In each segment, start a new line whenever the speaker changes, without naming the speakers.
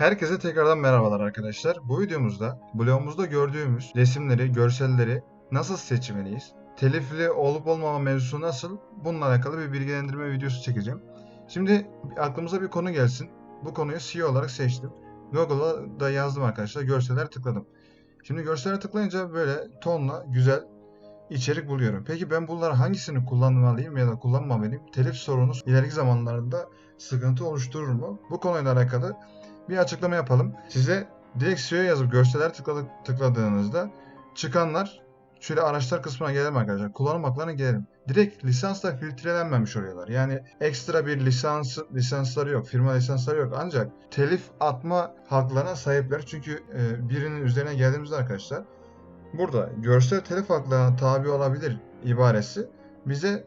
Herkese tekrardan merhabalar arkadaşlar. Bu videomuzda blogumuzda gördüğümüz resimleri, görselleri nasıl seçmeliyiz? Telifli olup olmama mevzusu nasıl? Bununla alakalı bir bilgilendirme videosu çekeceğim. Şimdi aklımıza bir konu gelsin. Bu konuyu CEO olarak seçtim. Google'a da yazdım arkadaşlar. Görseller tıkladım. Şimdi görsellere tıklayınca böyle tonla güzel içerik buluyorum. Peki ben bunları hangisini kullanmalıyım ya da kullanmamalıyım? Telif sorunu ileriki zamanlarda sıkıntı oluşturur mu? Bu konuyla alakalı bir açıklama yapalım. Size direkt SEO yazıp görseller tıkladık, tıkladığınızda çıkanlar şöyle araçlar kısmına gelelim arkadaşlar. Kullanım haklarına gelelim. Direkt lisansla filtrelenmemiş oluyorlar. Yani ekstra bir lisans lisansları yok, firma lisansları yok. Ancak telif atma haklarına sahipler. Çünkü e, birinin üzerine geldiğimizde arkadaşlar burada görsel telif haklarına tabi olabilir ibaresi bize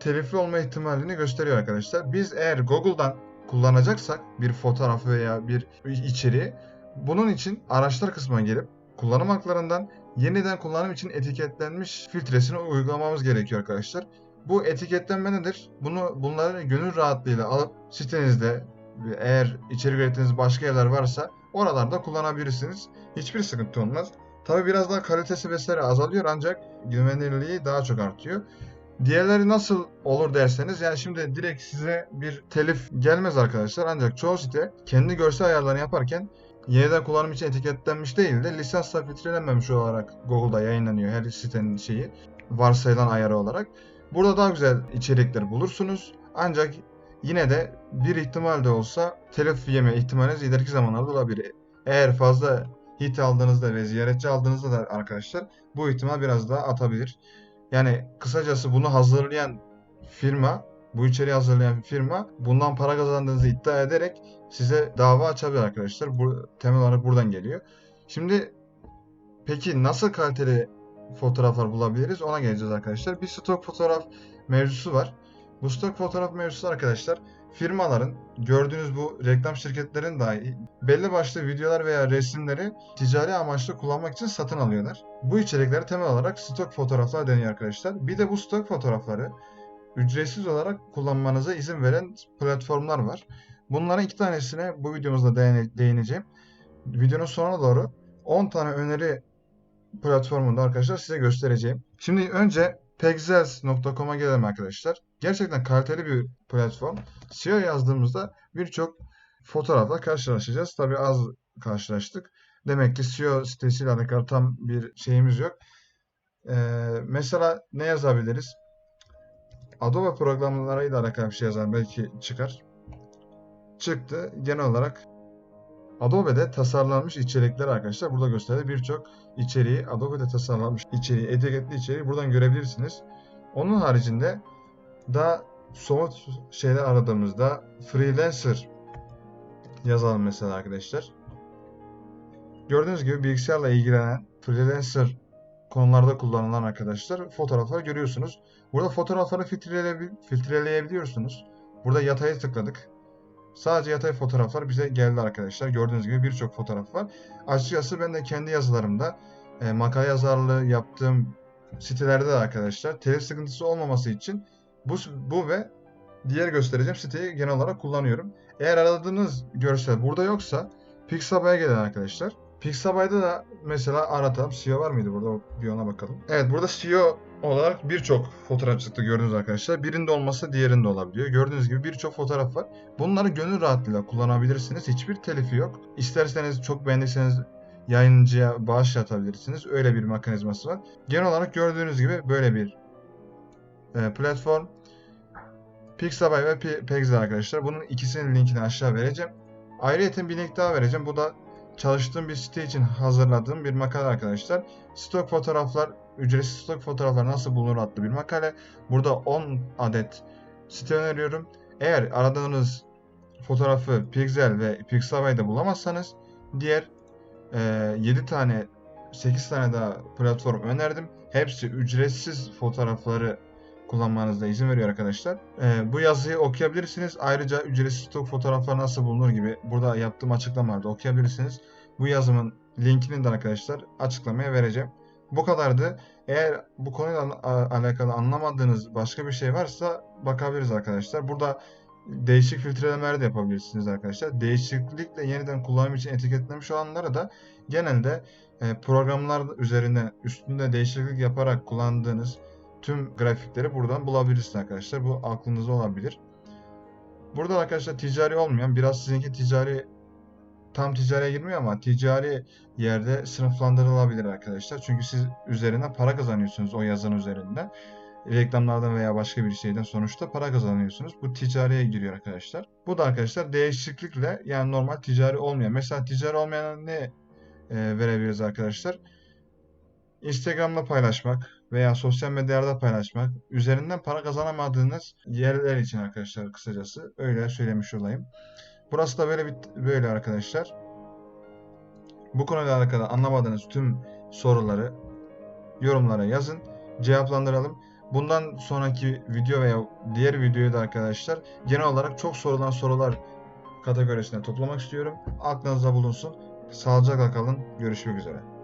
telifli olma ihtimalini gösteriyor arkadaşlar. Biz eğer Google'dan kullanacaksak bir fotoğraf veya bir içeriği bunun için araçlar kısmına gelip kullanım haklarından yeniden kullanım için etiketlenmiş filtresini uygulamamız gerekiyor arkadaşlar. Bu etiketlenme nedir? Bunu bunları gönül rahatlığıyla alıp sitenizde eğer içerik ürettiğiniz başka yerler varsa oralarda kullanabilirsiniz. Hiçbir sıkıntı olmaz. Tabi biraz daha kalitesi vesaire azalıyor ancak güvenilirliği daha çok artıyor. Diğerleri nasıl olur derseniz yani şimdi direkt size bir telif gelmez arkadaşlar ancak çoğu site kendi görsel ayarlarını yaparken yeniden kullanım için etiketlenmiş değil de lisansla filtrelenmemiş olarak Google'da yayınlanıyor her sitenin şeyi varsayılan ayarı olarak. Burada daha güzel içerikler bulursunuz ancak yine de bir ihtimal de olsa telif yeme ihtimaliniz ileriki zamanlarda olabilir. Eğer fazla hit aldığınızda ve ziyaretçi aldığınızda da arkadaşlar bu ihtimal biraz daha atabilir. Yani kısacası bunu hazırlayan firma, bu içeriği hazırlayan firma bundan para kazandığınızı iddia ederek size dava açabilir arkadaşlar. Bu temel olarak buradan geliyor. Şimdi peki nasıl kaliteli fotoğraflar bulabiliriz? Ona geleceğiz arkadaşlar. Bir stok fotoğraf mevzusu var. Bu stok fotoğraf mevzusu arkadaşlar firmaların gördüğünüz bu reklam şirketlerin dahi belli başlı videolar veya resimleri ticari amaçlı kullanmak için satın alıyorlar. Bu içerikleri temel olarak stok fotoğraflar deniyor arkadaşlar. Bir de bu stok fotoğrafları ücretsiz olarak kullanmanıza izin veren platformlar var. Bunların iki tanesine bu videomuzda değineceğim. Videonun sonuna doğru 10 tane öneri platformunda arkadaşlar size göstereceğim. Şimdi önce Pexels.com'a gelelim arkadaşlar. Gerçekten kaliteli bir platform. SEO yazdığımızda birçok fotoğrafla karşılaşacağız. Tabi az karşılaştık. Demek ki SEO sitesiyle alakalı tam bir şeyimiz yok. Ee, mesela ne yazabiliriz? Adobe programlarıyla alakalı bir şey yazalım. Belki çıkar. Çıktı. Genel olarak Adobe'de tasarlanmış içerikler arkadaşlar. Burada gösterdi birçok içeriği, Adobe'de tasarlanmış içeriği, etiketli içeriği buradan görebilirsiniz. Onun haricinde daha somut şeyler aradığımızda freelancer yazalım mesela arkadaşlar. Gördüğünüz gibi bilgisayarla ilgilenen freelancer konularda kullanılan arkadaşlar fotoğrafları görüyorsunuz. Burada fotoğrafları filtreleyebiliyorsunuz. Burada yataya tıkladık. Sadece yatay fotoğraflar bize geldi arkadaşlar. Gördüğünüz gibi birçok fotoğraf var. Açıkçası ben de kendi yazılarımda e, makale yazarlığı yaptığım sitelerde de arkadaşlar telif sıkıntısı olmaması için bu, bu ve diğer göstereceğim siteyi genel olarak kullanıyorum. Eğer aradığınız görsel burada yoksa Pixabay'a gelin arkadaşlar. Pixabay'da da mesela aratalım. CEO var mıydı burada? Bir ona bakalım. Evet burada CEO olarak birçok fotoğraf çıktı gördüğünüz arkadaşlar. Birinde olmasa diğerinde olabiliyor. Gördüğünüz gibi birçok fotoğraf var. Bunları gönül rahatlığıyla kullanabilirsiniz. Hiçbir telifi yok. İsterseniz çok beğendiyseniz yayıncıya bağışlatabilirsiniz. Öyle bir mekanizması var. Genel olarak gördüğünüz gibi böyle bir e, platform. Pixabay ve Pexel arkadaşlar. Bunun ikisinin linkini aşağı vereceğim. Ayrıca bir link daha vereceğim. Bu da çalıştığım bir site için hazırladığım bir makale arkadaşlar. Stok fotoğraflar, ücretsiz stok fotoğraflar nasıl bulunur adlı bir makale. Burada 10 adet site öneriyorum. Eğer aradığınız fotoğrafı Pixel ve Pixabay'da bulamazsanız diğer e, 7 tane 8 tane daha platform önerdim. Hepsi ücretsiz fotoğrafları kullanmanızda izin veriyor arkadaşlar. Ee, bu yazıyı okuyabilirsiniz. Ayrıca ücretsiz stok fotoğraflar nasıl bulunur gibi burada yaptığım açıklamalarda okuyabilirsiniz. Bu yazımın linkini de arkadaşlar açıklamaya vereceğim. Bu kadardı. Eğer bu konuyla alakalı anlamadığınız başka bir şey varsa bakabiliriz arkadaşlar. Burada değişik filtrelemeler de yapabilirsiniz arkadaşlar. Değişiklikle yeniden kullanım için etiketlemiş olanlara da genelde e, programlar üzerine üstünde değişiklik yaparak kullandığınız tüm grafikleri buradan bulabilirsiniz arkadaşlar. Bu aklınızda olabilir. Burada arkadaşlar ticari olmayan biraz sizinki ticari tam ticariye girmiyor ama ticari yerde sınıflandırılabilir arkadaşlar. Çünkü siz üzerinden para kazanıyorsunuz o yazın üzerinden. Reklamlardan veya başka bir şeyden sonuçta para kazanıyorsunuz. Bu ticariye giriyor arkadaşlar. Bu da arkadaşlar değişiklikle yani normal ticari olmayan. Mesela ticari olmayan ne e, verebiliriz arkadaşlar? Instagram'da paylaşmak veya sosyal medyalarda paylaşmak. Üzerinden para kazanamadığınız yerler için arkadaşlar kısacası. Öyle söylemiş olayım. Burası da böyle bir böyle arkadaşlar. Bu konuyla alakalı anlamadığınız tüm soruları yorumlara yazın. Cevaplandıralım. Bundan sonraki video veya diğer videoyu da arkadaşlar genel olarak çok sorulan sorular kategorisine toplamak istiyorum. Aklınızda bulunsun. Sağlıcakla kalın. Görüşmek üzere.